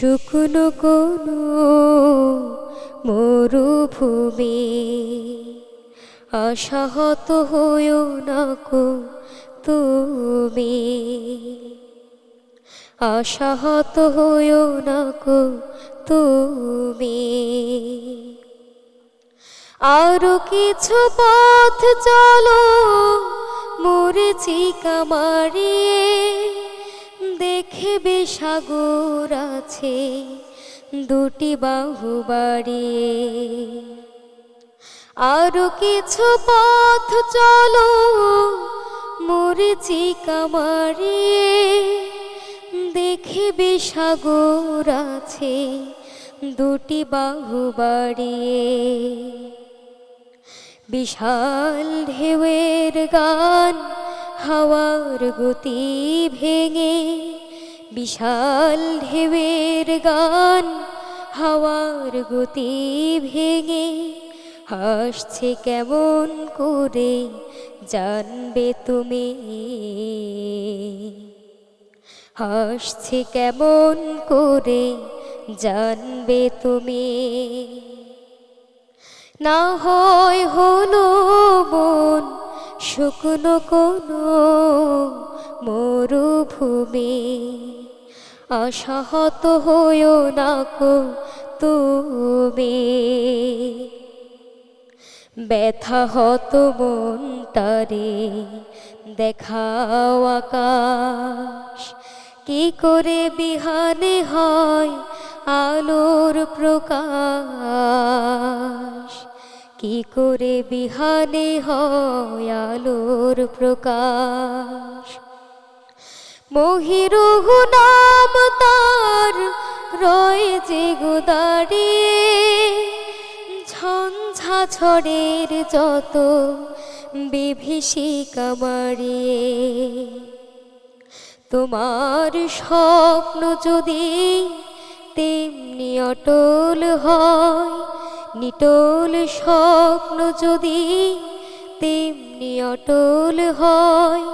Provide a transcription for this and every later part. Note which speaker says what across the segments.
Speaker 1: শুকনো কোনো মরুভূমি, অসহত হয়েও নাকো তুমি। অসহত হয়েও নাকো তুমি। আরও কিছু পথ চলো মরেছি কামারিয়ে দেখবে সাগর আছে দুটি বাহু বাড়িয়ে আরও কিছু পথ চলো মরেছি কামারিয়ে দেখবে সাগর আছে দুটি বাহু বাড়িয়ে বিশাল ঢেউয়ের গান হাওয়ার গতি ভেঙে বিশাল ঢেউয়ের গান, হাওয়ার গতি ভেঙে হাসছে কেমন করে জানবে তুমি? হাসছে কেমন করে জানবে তুমি? না হয় হলো মন, শুকনো কোনো মরুভূমি। আশাহত হইও না কো তুমি। ব্যথা হত মনটারে, দেখাও আকাশ। কি করে বিহানে হয় আলোর প্রকাশ? কি করে বিহানে হয় আলোর প্রকাশ? মহিরুহু নাম তার রয় গোদাড়িয়ে ঝঞ্ঝা ছড়ের যত বিভীষিকা মারিয়ে তোমার স্বপ্ন যদি তেমনি অটল হয়, নিটল স্বপ্ন যদি তেমনি অটল হয়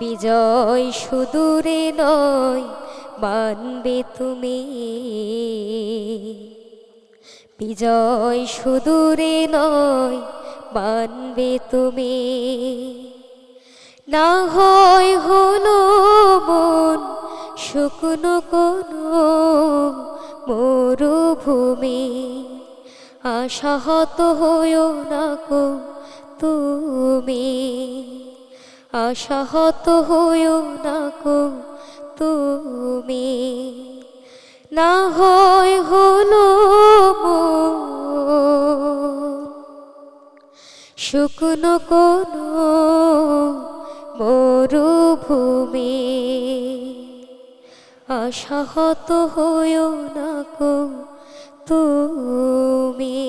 Speaker 1: বিজয় সুদূরে নয়, মানবে তুমি। বিজয় সুদূরে নয়, মানবে তুমি। না হয় হলো মন, শুকনো কোনো মরুভূমি। আশাহত হইও না কো তুমি। আশাহত হইও না কো তুমি। না হয় হলো শুকনো কোনো মরুভূমি। আশাহত হইও না কো তুমি।